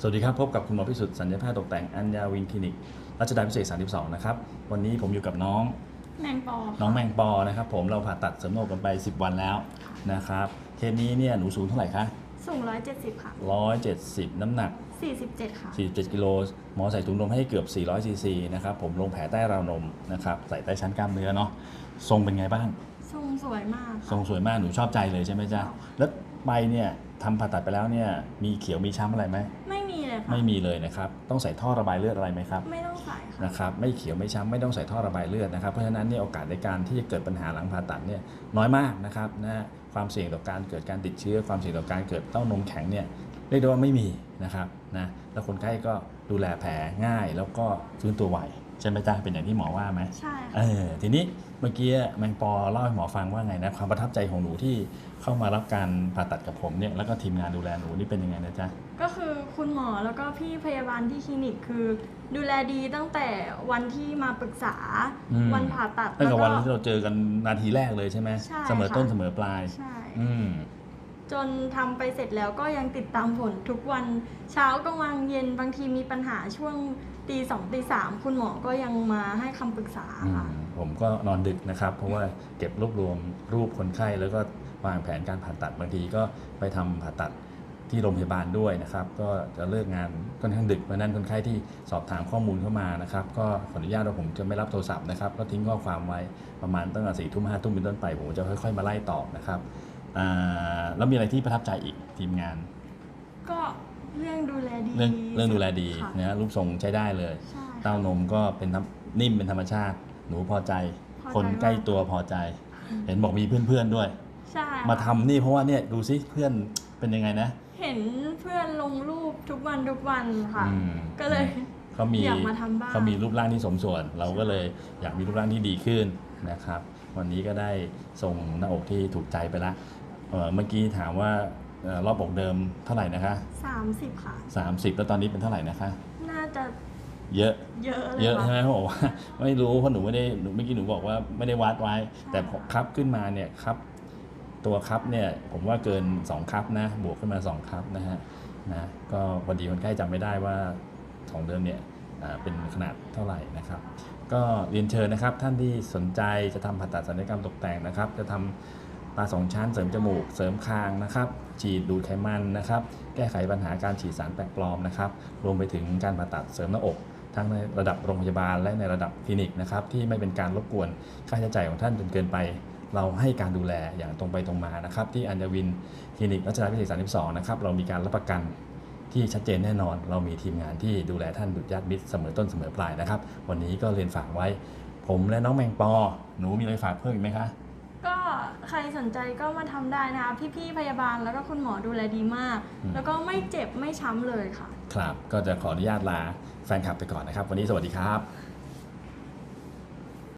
สวัสดีครับ พบกับคุณหมอพิสุทธิ์สัญญาแพทย์ตกแต่งอัญญาวินคลินิกรัชดาพิเศษ32 นะครับ วันนี้ผมอยู่กับน้องแมงปอค่ะน้องแมงปอนะครับผมเราผ่าตัดเสริมหน้าอกกันไป 10 วันแล้วนะครับเคสนี้เนี่ยหนูสูงเท่าไหร่คะสูง 170 ค่ะ 170 น้ำหนัก 47 ค่ะ 47 กิโลหมอใส่ถุงลมให้เกือบ 400 ซีซีนะครับผมลงแผลใต้ราวนมนะครับใส่ใต้ชั้นกล้ามเนื้อเนาะทรงเป็นไงบ้าง ทรงสวยมากทรงสวยมากหนูชอบใจเลยใช่ไหมจ๊ะแล้วใบเนี่ยทำผ่าตัดไปแล้วเนี่ยมีเขียวมีช้ำอะไรไหมไม่มีเลย ค่ะ ไม่มีเลยนะครับ ต้องใส่ท่อระบายเลือดอะไรไหมครับ ไม่ต้องใส่ค่ะ นะครับ ไม่เขียวไม่ช้ำไม่ต้องใส่ท่อระบายเลือดนะครับ เพราะฉะนั้นเนี่ยโอกาสในการที่จะเกิดปัญหาหลังผ่าตัดเนี่ยน้อยมากนะครับนะความเสี่ยงต่อการเกิดการติดเชื้อ ความเสี่ยงต่อการเกิดเต้านมแข็งเนี่ยเรียกได้ว่าไม่มีนะครับนะแล้วคนไข้ก็ดูแลแผลง่ายแล้วก็ฟื้นตัวไว ใช่ไหมจ๊ะเป็นอย่างที่หมอว่าไหมใช่เอค่ะอทีนี้เมื่อกี้แมงปอเล่าให้หมอฟังว่าไงนะความประทับใจของหนูที่เข้ามารับการผ่าตัดกับผมเนี่ยแล้วก็ทีมงานดูแลหนูนี่เป็นยังไงนะจ๊ะก็คือคุณหมอแล้วก็พี่พยาบาลที่คลินิกคือ ดูแลดีตั้งแต่วันที่มาปรึกษาอืมวันผ่าตัดตั้งแต่วันแล้วที่เราเจอกันนาทีแรกเลยใช่ไหมใช่เสมอต้นค่ะเสมอปลายใช่อืม จนทำไปเสร็จแล้วก็ยังติดตามผลทุกวันเช้ากลางวันเย็นบางทีมีปัญหาช่วงตีสองตีสามคุณหมอก็ยังมาให้คำปรึกษาค่ะผมก็นอนดึกนะครับ เพราะว่าเก็บรวบรวมรูปคนไข้แล้วก็วางแผนการผ่าตัดบางทีก็ไปทำผ่าตัดที่โรงพยาบาลด้วยนะครับ ก็จะเลิกงานค่อนข้างดึกเพราะนั้นคนไข้ที่สอบถามข้อมูลเข้ามานะครับ ก็ขออนุญาตว่าผมจะไม่รับโทรศัพท์นะครับ ก็ทิ้งข้อความไว้ประมาณตั้งแต่สี่ทุ่มห้าทุ่มเป็นต้นไปผมจะค่อยๆมาไล่ตอบนะครับ แล้วมีอะไรที่ประทับใจอีกทีมงาน ก็เรื่องดูแลดีเรื่องเรื่องดูแลดีค่ะ นะรูปทรงใช้ได้เลย ใช่ค่ะ เต้านมก็เป็นน้ำนิ่มเป็นธรรมชาติ หนูพอใจ พอใจคนใกล้มาก ตัวพอใจ เห็นบอกมีเพื่อนๆด้วย ใช่ค่ะมาทำนี่เพราะว่าเนี่ยดูซิเพื่อนเป็นยังไงนะ เห็นเพื่อนลงรูปทุกวันทุกวันค่ะ อืม ก็เลย เขามีอยากมาทำบ้าง เขามีรูปร่างที่สมส่วน เราก็เลยอยากมีรูปร่างที่ดีขึ้นนะครับ วันนี้ก็ได้ส่งหน้าอกที่ถูกใจไปละ เอ่อเมื่อกี้ถามว่าเอ่อรอบอกเดิมเท่าไหร่นะคะ 30 ค่ะ 30 แล้วตอนนี้เป็นเท่าไหร่นะคะ น่าจะเยอะ เยอะเลยเยอะใช่ไหมค่ะเขาบอกว่า ไม่รู้เพราะหนูไม่ได้หนูเมื่อกี้หนูบอกว่าไม่ได้วัดไว้ แต่พอคัพขึ้นมาเนี่ยครับ ตัวคัพเนี่ยผมว่าเกิน2คัพนะ บวกขึ้นมา2คัพนะฮะนะก็พอดีคนไข้จำไม่ได้ว่าของเดิมเนี่ยอ่าเป็นขนาดเท่าไหร่นะครับ ก็เรียนเชิญนะครับท่านที่สนใจจะทำผ่าตัดศัลยกรรมตกแต่งนะครับ จะทำ ตาสองชั้นเสริมจมูก เสริมคางนะครับฉีดดูดไขมันนะครับ แก้ไขปัญหาการฉีดสารแปลกปลอมนะครับ รวมไปถึงการผ่าตัดเสริมหน้าอกทั้งในระดับโรงพยาบาลและในระดับคลินิกนะครับที่ไม่เป็นการรบกวนค่าใช้จ่ายของท่านจนเกินไป เราให้การดูแลอย่างตรงไปตรงมานะครับ ที่อัญญวินคลินิกรัชดาพิเศษ32นะครับเรามีการรับประกันที่ชัดเจนแน่นอน เรามีทีมงานที่ดูแลท่านดุจญาติมิตรเสมอต้นเสมอปลายนะครับ วันนี้ก็เรียนฝากไว้ ผมและน้องแมงปอ หนูมีอะไรฝากเพิ่มอีกไหมคะ ใครสนใจก็มาทำได้นะคะพี่ๆพยาบาลแล้วก็คุณหมอดูแลดีมาก อืม แล้วก็ไม่เจ็บไม่ช้ำเลยค่ะ ครับ ก็จะขออนุญาตลาแฟนคลับไปก่อนนะครับ วันนี้สวัสดีครับ